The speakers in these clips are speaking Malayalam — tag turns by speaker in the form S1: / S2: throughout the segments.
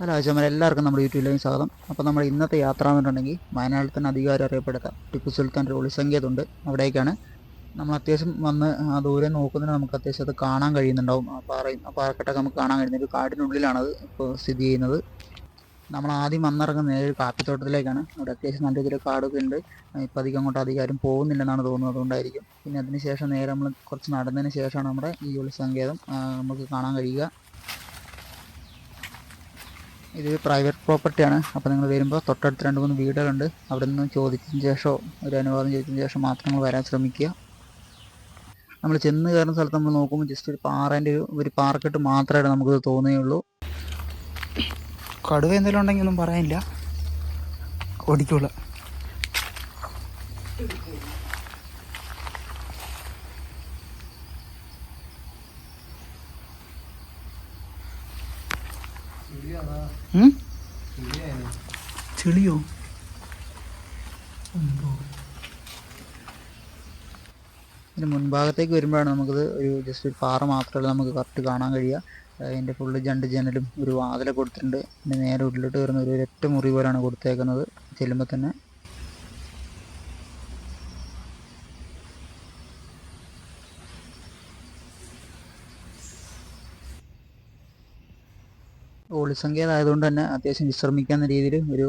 S1: ഹലോ അജമൽ എല്ലാവർക്കും നമ്മുടെ യൂട്യൂബിലേക്ക് സ്വാഗതം. അപ്പോൾ നമ്മുടെ ഇന്നത്തെ യാത്ര എന്നുണ്ടെങ്കിൽ വയനാട്ടിൽ തന്നെ അധികാരം അറിയപ്പെടുത്ത ടിപ്പു സുൽത്താന്റെ ഒളിസംഖ്യതുണ്ട് അവിടേക്കാണ്. നമ്മൾ അത്യാവശ്യം വന്ന് ആ ദൂരെ നോക്കുന്നതിന് നമുക്ക് അത്യാവശ്യം അത് കാണാൻ കഴിയുന്നുണ്ടാവും. ആ പാറയും ആ പാറക്കെട്ടൊക്കെ നമുക്ക് കാണാൻ കഴിയുന്ന ഒരു കാടിനുള്ളിലാണത് ഇപ്പോൾ സ്ഥിതി ചെയ്യുന്നത്. നമ്മൾ ആദ്യം വന്നിറങ്ങുന്ന നേരെ ഒരു കാപ്പിത്തോട്ടത്തിലേക്കാണ്. അവിടെ അത്യാവശ്യം നല്ല രീതിയിൽ കാടൊക്കെ ഉണ്ട്. ഇപ്പം അധികം അങ്ങോട്ട് അധികാരം പോകുന്നില്ലെന്നാണ് തോന്നുന്നത്. അതുകൊണ്ടായിരിക്കും. പിന്നെ അതിന് ശേഷം നേരെ നമ്മൾ കുറച്ച് നടന്നതിന് ശേഷമാണ് നമ്മുടെ ഈ ഒളിസങ്കേതം സങ്കേതം നമുക്ക് കാണാൻ കഴിയുക. ഇത് പ്രൈവറ്റ് പ്രോപ്പർട്ടിയാണ് അപ്പോൾ നിങ്ങൾ വരുമ്പോൾ തൊട്ടടുത്ത് രണ്ട് മൂന്ന് വീടുകളുണ്ട്. അവിടെ നിന്ന് ചോദിച്ചതിന് ശേഷമോ ഒരു അനുവാദം ചോദിച്ചതിന് ശേഷം മാത്രം നിങ്ങൾ വരാൻ ശ്രമിക്കുക. നമ്മൾ ചെന്ന് കയറുന്ന സ്ഥലത്ത് നമ്മൾ നോക്കുമ്പോൾ ജസ്റ്റ് ഒരു പാറേന്റെ ഒരു പാറക്കെട്ട് മാത്രമായിട്ട് നമുക്കിത് തോന്നുകയുള്ളൂ. കടുവ എന്തെങ്കിലും ഉണ്ടെങ്കിൽ ഒന്നും പറയാനില്ല. ഓടിക്കുള്ള ചെളിയോ? ഇതിന് മുൻഭാഗത്തേക്ക് വരുമ്പോഴാണ് നമുക്കത് ഒരു ജസ്റ്റ് ഒരു പാറ മാത്രമല്ല നമുക്ക് കറക്റ്റ് കാണാൻ കഴിയുക. അതിന്റെ ഫുള്ള് രണ്ട് ജനലും ഒരു വാതിലൊക്കെ കൊടുത്തിട്ടുണ്ട്. പിന്നെ നേരെ ഉള്ളിലോട്ട് വരുന്ന ഒരു ഒറ്റ മുറി പോലാണ് കൊടുത്തേക്കുന്നത്. ചെല്ലുമ്പോൾ തന്നെ ഒളിസങ്കേതം ആയതുകൊണ്ട് തന്നെ അത്യാവശ്യം വിശ്രമിക്കാവുന്ന രീതിയിൽ ഒരു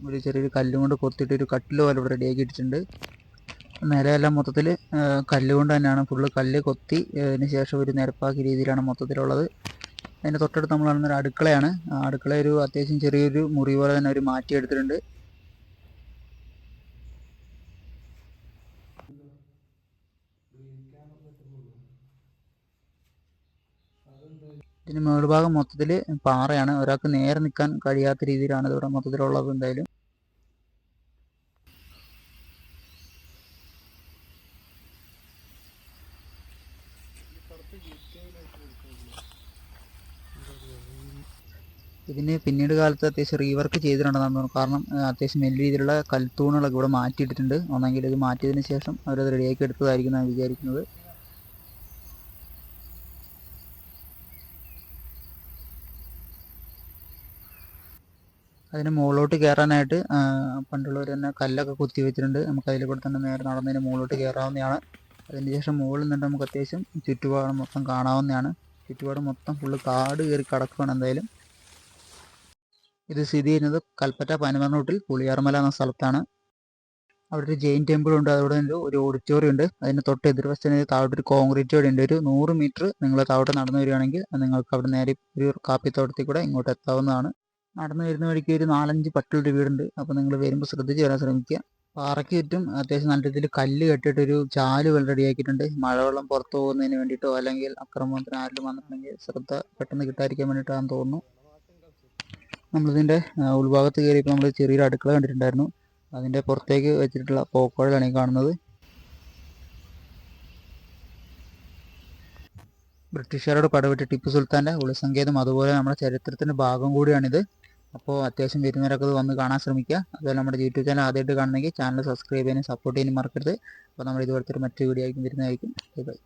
S1: ഒരു ചെറിയൊരു കല്ലും കൊണ്ട് കൊത്തിയിട്ട് ഒരു കട്ടിൽ പോലെ ഇവിടെ റെഡിയാക്കി ഇട്ടിട്ടുണ്ട്. നിലയെല്ലാം മൊത്തത്തിൽ കല്ലുകൊണ്ട് തന്നെയാണ്. ഫുള്ള് കല്ല് കൊത്തി അതിന് ശേഷം ഒരു നിരപ്പാക്കിയ രീതിയിലാണ് മൊത്തത്തിലുള്ളത്. അതിന്റെ തൊട്ടടുത്ത് നമ്മൾ കാണുന്ന ഒരു അടുക്കളയാണ്. അടുക്കള ഒരു അത്യാവശ്യം ചെറിയൊരു മുറി പോലെ തന്നെ ഒരു മാറ്റിയെടുത്തിട്ടുണ്ട്. ഇതിന് മേൾഭാഗം മൊത്തത്തിൽ പാറയാണ്. ഒരാൾക്ക് നേരെ നിൽക്കാൻ കഴിയാത്ത രീതിയിലാണ് ഇതിവിടെ മൊത്തത്തിലുള്ളത് എന്തായാലും. ഇതിന് പിന്നീട് കാലത്ത് അത്യാവശ്യം റീവർക്ക് ചെയ്തിട്ടുണ്ടെന്നാണ് കാരണം അത്യാവശ്യം വലിയ രീതിയിലുള്ള കൽത്തൂണുകളൊക്കെ ഇവിടെ മാറ്റിയിട്ടിട്ടുണ്ട്. ഒന്നെങ്കിൽ ഇത് മാറ്റിയതിന് ശേഷം അവരത് റെഡിയാക്കി എടുത്തതായിരിക്കും എന്നാണ് വിചാരിക്കുന്നത്. അതിന് മുകളിലോട്ട് കയറാനായിട്ട് പണ്ടുള്ളവർ തന്നെ കല്ലൊക്കെ കുത്തി വെച്ചിട്ടുണ്ട്. നമുക്ക് അതിൽ കൂടെ തന്നെ നേരെ നടന്നതിന് മുകളിലോട്ട് കയറാവുന്നതാണ് അതിന് ശേഷം മുകളിൽ നിന്നിട്ട് നമുക്ക് അത്യാവശ്യം ചുറ്റുപാട് മൊത്തം കാണാവുന്നതാണ്. ചുറ്റുപാട് മൊത്തം ഫുള്ള് കാട് കയറി കിടക്കുകയാണ് എന്തായാലും. ഇത് സ്ഥിതി ചെയ്യുന്നത് കൽപ്പറ്റ പനമർ റൂട്ടിൽ പുളിയാർമല എന്ന സ്ഥലത്താണ്. അവിടെ ഒരു ജെയിൻ ടെമ്പിൾ ഉണ്ട്. അതോടെ തന്നെ ഒരു ഓഡിറ്റോറിയം ഉണ്ട്. അതിന് തൊട്ട് എതിർവശത്തിന് താഴോട്ട് ഒരു കോൺക്രീറ്റ് വഴി ഉണ്ട്. ഒരു നൂറ് മീറ്റർ നിങ്ങൾ താഴോട്ട് നടന്നു വരികയാണെങ്കിൽ നിങ്ങൾക്ക് അവിടെ നേരെ ഒരു കാപ്പിത്തോട്ടത്തിൽ കൂടെ ഇങ്ങോട്ട് എത്താവുന്നതാണ്. നടന്നു വരുന്ന വഴിക്ക് ഒരു നാലഞ്ച് പട്ടികളുടെ വീടുണ്ട്. അപ്പോൾ നിങ്ങൾ വരുമ്പോൾ ശ്രദ്ധിച്ച് വരാൻ ശ്രമിക്കുക. പാറയ്ക്ക് ചുറ്റും അത്യാവശ്യം നല്ല രീതിയിൽ കല്ല് കെട്ടിയിട്ടൊരു ചാൽ വെള്ളം റെഡിയാക്കിയിട്ടുണ്ട് മഴവെള്ളം പുറത്തു പോകുന്നതിന് വേണ്ടിയിട്ടോ അല്ലെങ്കിൽ അക്രമത്തിന് ആരെങ്കിലും വന്നിട്ടുണ്ടെങ്കിൽ ശ്രദ്ധ പെട്ടെന്ന് കിട്ടാതിരിക്കാൻ വേണ്ടിയിട്ടാണെന്ന് തോന്നുന്നു. നമ്മളിതിന്റെ ഉൾഭാഗത്ത് കയറിയപ്പോൾ നമ്മൾ ചെറിയൊരു അടുക്കള കണ്ടിട്ടുണ്ടായിരുന്നു. അതിന്റെ പുറത്തേക്ക് വെച്ചിട്ടുള്ള പോക്കോഴലാണ് ഈ കാണുന്നത്. ബ്രിട്ടീഷുകാരോട് പടവെട്ടി ടിപ്പു സുൽത്താന്റെ ഒളിസങ്കേതം അതുപോലെ നമ്മുടെ ചരിത്രത്തിന്റെ ഭാഗം കൂടിയാണിത്. അപ്പോൾ അത്യാവശ്യം വരുന്നവരൊക്കെ വന്ന് കാണാൻ ശ്രമിക്കുക. അതുപോലെ നമ്മുടെ യൂട്യൂബ് ചാനൽ ആദ്യമായിട്ട് കാണണമെങ്കിൽ ചാനൽ സബ്സ്ക്രൈബ് ചെയ്യാനും സപ്പോർട്ട് ചെയ്യാനും മറക്കരുത്. അപ്പോൾ നമ്മൾ ഇതുപോലത്തെ ഒരു മറ്റു വീഡിയോ ആയിരിക്കും വരുന്നതായിരിക്കും. ബൈ